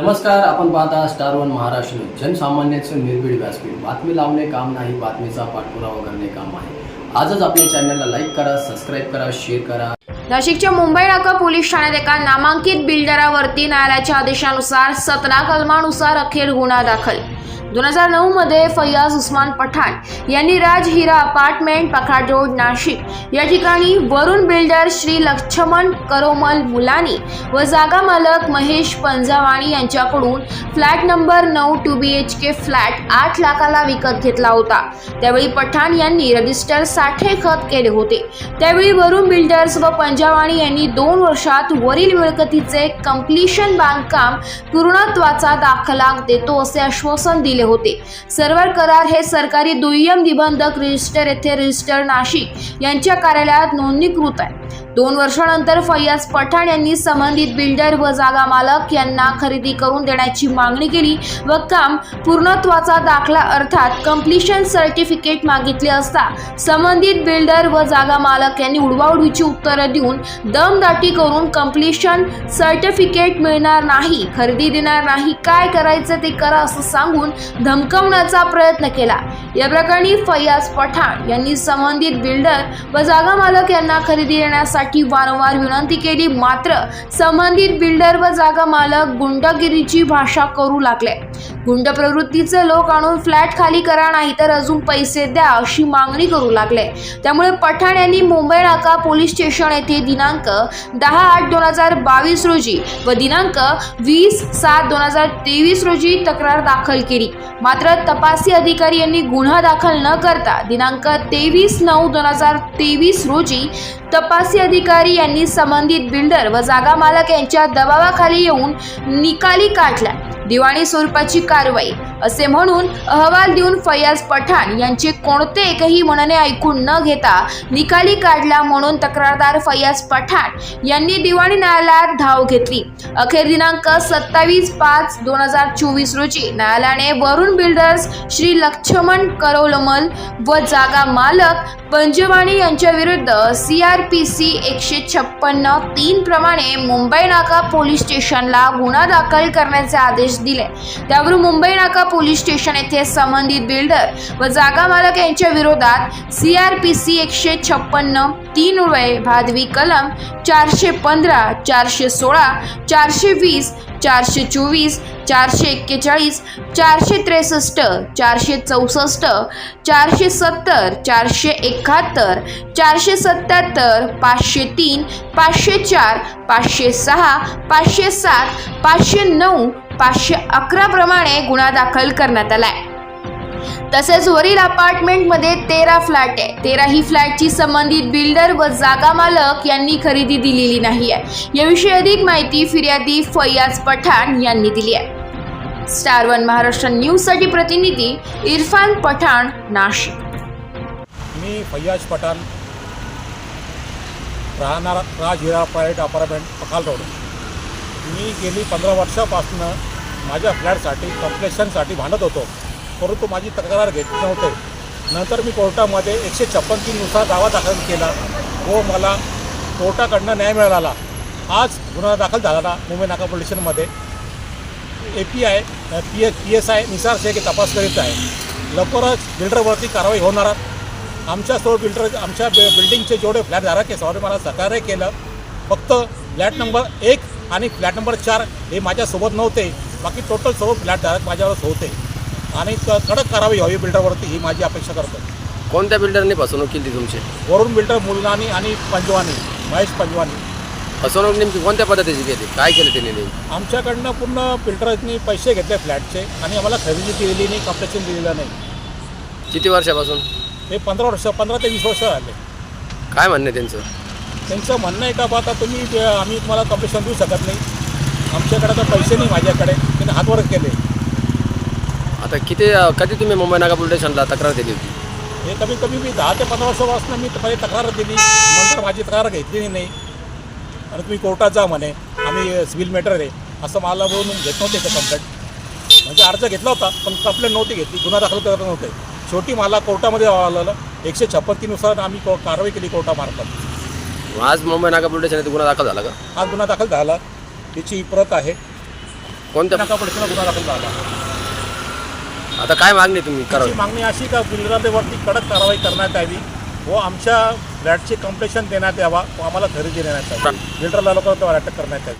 नमस्कार आपण पाहता स्टार वन महाराष्ट्र जनसामान्यांचं निर्भीड व्यासपीठ. बातमी लावणे काम नाही बातमीचा पाठपुरावा करणे काम आहे. आजच आपल्या चॅनलला लाईक करा सबस्क्राईब करा शेअर करा. नाशिकच्या मुंबई नाका पोलीस ठाण्यात एका नामांकित बिल्डरावरती न्यायालयाच्या आदेशानुसार सतरा कलमानुसार अखेर गुन्हा दाखल. दोन हजार नऊ मध्ये फैयाज उस्मान पठाण यांनी राज हिरा अपार्टमेंट पखाडजोड नाशिक या ठिकाणी वरुण बिल्डर श्री लक्ष्मण करोमल मुलानी व जागा मालक महेश पंजावाणी यांच्याकडून फ्लॅट नंबर नऊ two B H K flat आठ लाखाला विकत घेतला होता. त्यावेळी पठाण यांनी रजिस्टर साठे खत केले होते. त्यावेळी वरुण बिल्डर्स व पंजावाणी यांनी दोन वर्षात वरील मिळकतीचे कम्प्लिशन बांधकाम पूर्णत्वाचा दाखला देतो असे आश्वासन दिले होते. सर्वर करार हे सरकारी दुय्यम निबंधक रजिस्टर येथे रजिस्टर नाशिक यांच्या कार्यालयात नोंदणीकृत आहे. दोन वर्षानंतर फैयाज पठाण यांनी संबंधित बिल्डर व जागा मालक यांना खरेदी करून देण्याची मागणी केली व काम पूर्णत्वाचा दाखला अर्थात कम्प्लिशन सर्टिफिकेट मागितले असता संबंधित बिल्डर व जागा मालक यांनी उडवाउडवीची उत्तरं देऊन दमदाटी करून कम्प्लिशन सर्टिफिकेट मिळणार नाही खरेदी देणार नाही काय करायचं ते करा असं सांगून धमकवण्याचा प्रयत्न केला. या प्रकरणी फैयाज पठाण यांनी संबंधित बिल्डर व जागा मालक यांना खरेदी देण्यासाठी वारंवार विनंती केली. मात्र संबंधित बिल्डर व जागा मालक गुंडगिरीची भाषा करू लागले. गुंड प्रवृत्तीचे लोक आणून फ्लॅट खाली करा नाही तर अजून पैसे द्या अशी मागणी करू लागले. त्यामुळे पठाण यांनी मुंबई नाका पोलीस स्टेशन येथे दिनांक दहा आठ दोन हजार बावीस रोजी व दिनांक वीस सात दोन हजार तेवीस रोजी तक्रार दाखल केली. मात्र तपासी अधिकारी यांनी गुन्हा दाखल न करता दिनांक तेवीस नऊ दोन हजार तेवीस रोजी तपासी अधिकारी यांनी संबंधित बिल्डर व जागा मालक यांच्या दबावाखाली येऊन निकाली काढला दिवाणी स्वरूपाची कारवाई. असे म्हणून अहवाल देऊन फैयाज पठाण यांचे कोणते एकही म्हणणे ऐकून न घेता निकाली काढला म्हणून तक्रारदार फैयाज पठाण यांनी दिवाणी न्यायालयात धाव घेतली. अखेर दिनांक सत्तावीस पाच दोन हजार चोवीस रोजी न्यायालयाने वरुण बिल्डर्स श्री लक्ष्मण करोलमल व जागा मालक पंजवाणी यांच्या विरुद्ध सी आर पी सी एकशे छप्पन्न तीन प्रमाणे मुंबई नाका पोलीस स्टेशनला गुन्हा दाखल करण्याचे आदेश दिले. त्यावरून मुंबई नाका पोलीस स्टेशन येथे संबंधित बिल्डर व जागा मालक यांच्या विरोधात सी आर पी सी एकशे छप्पन्न तीन वय भादवी कलम चारशे पंधरा चारशे सोळा चारशे वीस चारशे चोवीस चारशे एक्केचाळीस चारशे त्रेसष्ट चारशे चौसष्ट चारशे सत्तर चारशे एकाहत्तर चारशे सत्याहत्तर पाचशे तीन पाचशे चार पाचशे सहा पाचशे सात पाचशे नऊ पाचशे अकरा प्रमाणे गुन्हा दाखल करण्यात आला आहे तसेच वरील अपार्टमेंटमध्ये तेरा फ्लॅट आहे. तेराही फ्लॅटची संबंधित बिल्डर व जागा मालक यांनी खरेदी दिलेली नाही आहे. याविषयी अधिक माहिती फिर्यादी फैयाज पठाण यांनी दिली आहे. स्टार वन महाराष्ट्र न्यूजसाठी प्रतिनिधी इरफान पठाण नाशिक. मी फैयाज पठाण राहणार Raj Hira private apartment Pakhal road. मी गेली पंधरा वर्षापासून माझ्या फ्लॅटसाठी कम्प्लेशनसाठी भांडत होतो. परंतु माझी तक्रार घेत नव्हते. नंतर मी कोर्टामध्ये एकशे छप्पन तीननुसार दावा दाखल केला व मला कोर्टाकडनं न्याय मिळाला. आज गुन्हा दाखल झाला मुंबई नाका पोलीस स्टेशनमध्ये. A P I P S P S I Nisar Shaikh हे तपास करीत आहे. लवकरच बिल्डरवरती कारवाई होणार. आमच्या सर्व बिल्डर आमच्या बिल्डिंगचे जेवढे फ्लॅट धारक आहे सर्वांनी मला सहकार्य केलं. फक्त फ्लॅट नंबर एक आणि फ्लॅट नंबर चार हे माझ्यासोबत नव्हते. बाकी टोटल सर्व फ्लॅट धारक माझ्यावरच होते. आणि क कडक कारवाई व्हावी बिल्डरवरती ही माझी अपेक्षा करतो. कोणत्या बिल्डरने फसवणूक केली तुमची? वरून बिल्डर मुलगानी आणि पंजवानी महेश पंजवानी. फसवणूक नेमकी कोणत्या पद्धतीची केली? काय केलं त्यांनी नेमकी? आमच्याकडनं पूर्ण बिल्डरनी पैसे घेतले फ्लॅटचे आणि आम्हाला खरेदी केलेली नाही कम्प्लेशन दिलेलं नाही. किती वर्षापासून? हे पंधरा वर्ष पंधरा ते वीस वर्ष झाले. काय म्हणणं त्यांचं? त्यांचं म्हणणं आहे का बा आता तुम्ही जे- आम्ही तुम्हाला कम्प्लेशन देऊ शकत नाही. आमच्याकडे तर पैसे नाही माझ्याकडे. त्यांनी हातवर केले. आता किती कधी तुम्ही मुंबई नागा पोलीस स्टेशनला तक्रार दिली होती? हे कमी कमी मी दहा ते पंधरा वर्षापासून मी पहिले तक्रार दिली. नंतर माझी तक्रार घेतली नाही. आणि तुम्ही कोर्टात जा म्हणे. आम्ही सिव्हिल मॅटर आहे. असं मला बोलून घेत नव्हते ते कंप्लेंट म्हणजे अर्ज घेतला होता पण कंप्लेंट नव्हती घेतली. गुन्हा दाखल करत नव्हते. शेवटी मला कोर्टामध्ये यावं लागलं. एकशे छप्पन्तीनुसार आम्ही को- कारवाई केली कोर्टामार्फत. आज मुंबई नागा पोलीस गुन्हा दाखल झाला का? हा गुन्हा दाखल झाला. त्याची प्रत आहे. कोणत्या नका पोलिसांना गुन्हा दाखल झाला. आता काय मागणी तुम्ही आमची करावी मागणी अशी का बिल्डरांवरती कडक कारवाई करण्यात यावी व आमच्या फ्लॅटची कम्प्लेशन देण्यात यावा व आम्हाला खरेदी देण्यात यावी. बिल्डरला लोकांवर अटक करण्यात यावी.